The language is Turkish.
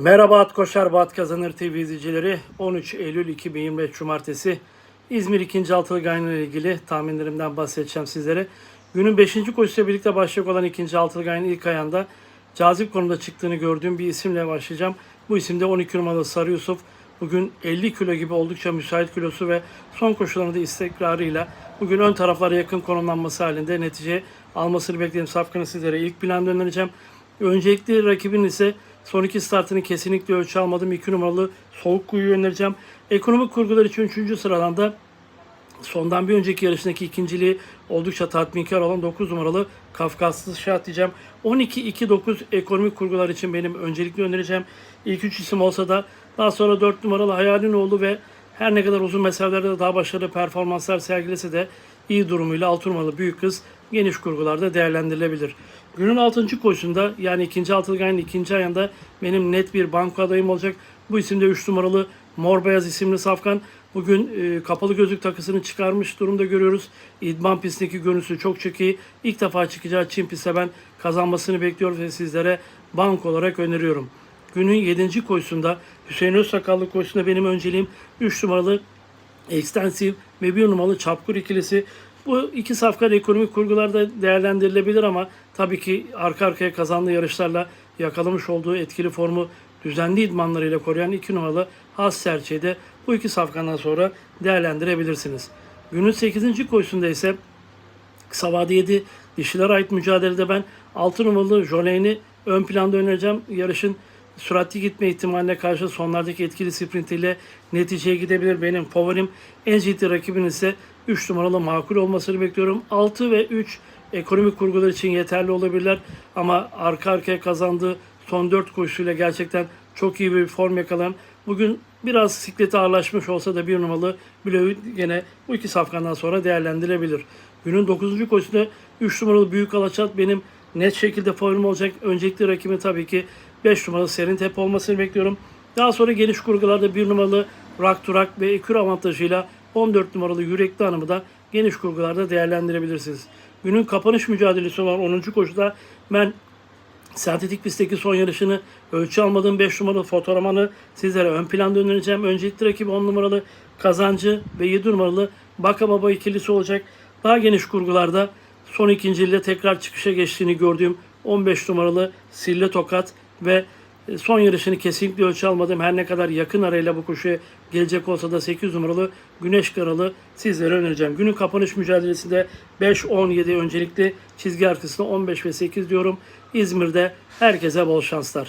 Merhaba At Koşar Bat Kazanır TV izleyicileri. 13 Eylül 2025 Cumartesi İzmir 2. Altılı Gaynı ile ilgili tahminlerimden bahsedeceğim sizlere. Günün 5. koşusuyla birlikte başlayacak olan 2. Altılı Gaynı ilk ayağında cazip konumda çıktığını gördüğüm bir isimle başlayacağım. Bu isim de 12 numaralı Sarı Yusuf. Bugün 50 kilo gibi oldukça müsait kilosu ve son koşularında istikrarıyla bugün ön taraflara yakın konumlanması halinde netice almasını beklediğim safkanı sizlere ilk planda önereceğim. Öncelikli rakibin ise son iki startını kesinlikle ölçü almadım. 2 numaralı Soğuk Kuyu'yu önereceğim. Ekonomik kurgular için 3. sıralanda sondan bir önceki yarışındaki ikinciliği oldukça tatminkar olan 9 numaralı Kafkaslı Şah diyeceğim. 12-2-9 ekonomik kurgular için benim öncelikli önereceğim. İlk üç isim olsa da daha sonra 4 numaralı Hayalinoğlu ve her ne kadar uzun mesafelerde de daha başarılı performanslar sergilese de iyi durumuyla 6 numaralı büyük kız geniş kurgularda değerlendirilebilir. Günün 6. koşusunda yani ikinci Altılgay'ın ikinci ayında benim net bir banko adayım olacak. Bu isimde 3 numaralı Mor Beyaz isimli Safkan. Bugün e, kapalı gözlük takısını çıkarmış durumda görüyoruz. İdman pistindeki görüntüsü çok çok iyi. İlk defa çıkacağı Çin pistte ben kazanmasını bekliyorum ve sizlere bank olarak öneriyorum. Günün 7. koşusunda Hüseyin Özsakallı koşusunda benim önceliğim 3 numaralı Extensive ve 1 numaralı Çapkur ikilisi. Bu iki safkan ekonomik kurgularda değerlendirilebilir ama tabii ki arka arkaya kazandığı yarışlarla yakalamış olduğu etkili formu düzenli idmanlarıyla koruyan 2 numaralı Has Serçe'yi bu iki safkandan sonra değerlendirebilirsiniz. Günün 8. koşusunda ise kısa vade 7 dişilere ait mücadelede ben 6 numaralı Jolene'i ön planda önereceğim. Yarışın süratli gitme ihtimaline karşı sonlardaki etkili sprintiyle neticeye gidebilir. Benim favorim en ciddi rakibin ise 3 numaralı makul olmasını bekliyorum. 6 ve 3 ekonomik kurgular için yeterli olabilirler. Ama arka arkaya kazandığı son 4 koşuyla gerçekten çok iyi bir form yakalan. Bugün biraz sikleti ağırlaşmış olsa da bir numaralı Blöğü gene bu iki safkandan sonra değerlendirebilir. Günün 9. koşusunda 3 numaralı Büyük Alaçat benim net şekilde favorim olacak. Öncelikli rakibi tabii ki 5 numaralı Serin Tepe olmasını bekliyorum. Daha sonra geniş kurgularda 1 numaralı Rak Turak ve ekür avantajıyla 14 numaralı Yürekli Hanım'ı da geniş kurgularda değerlendirebilirsiniz. Günün kapanış mücadelesi olan 10. koşuda ben sentetik pistteki son yarışını ölçü almadığım 5 numaralı fotoğramanı sizlere ön planda önereceğim. Öncelikli rakibi 10 numaralı Kazancı ve 7 numaralı Baka Baba ikilisi olacak. Daha geniş kurgularda son ikinciliğe tekrar çıkışa geçtiğini gördüğüm 15 numaralı Sille Tokat ve e, son yarışını kesinlikle ölçü almadım. Her ne kadar yakın arayla bu koşuya gelecek olsa da 8 numaralı Güneş Karalı sizlere önereceğim. Günün kapanış mücadelesinde 5-17 öncelikli çizgi arkasında 15 ve 8 diyorum. İzmir'de herkese bol şanslar.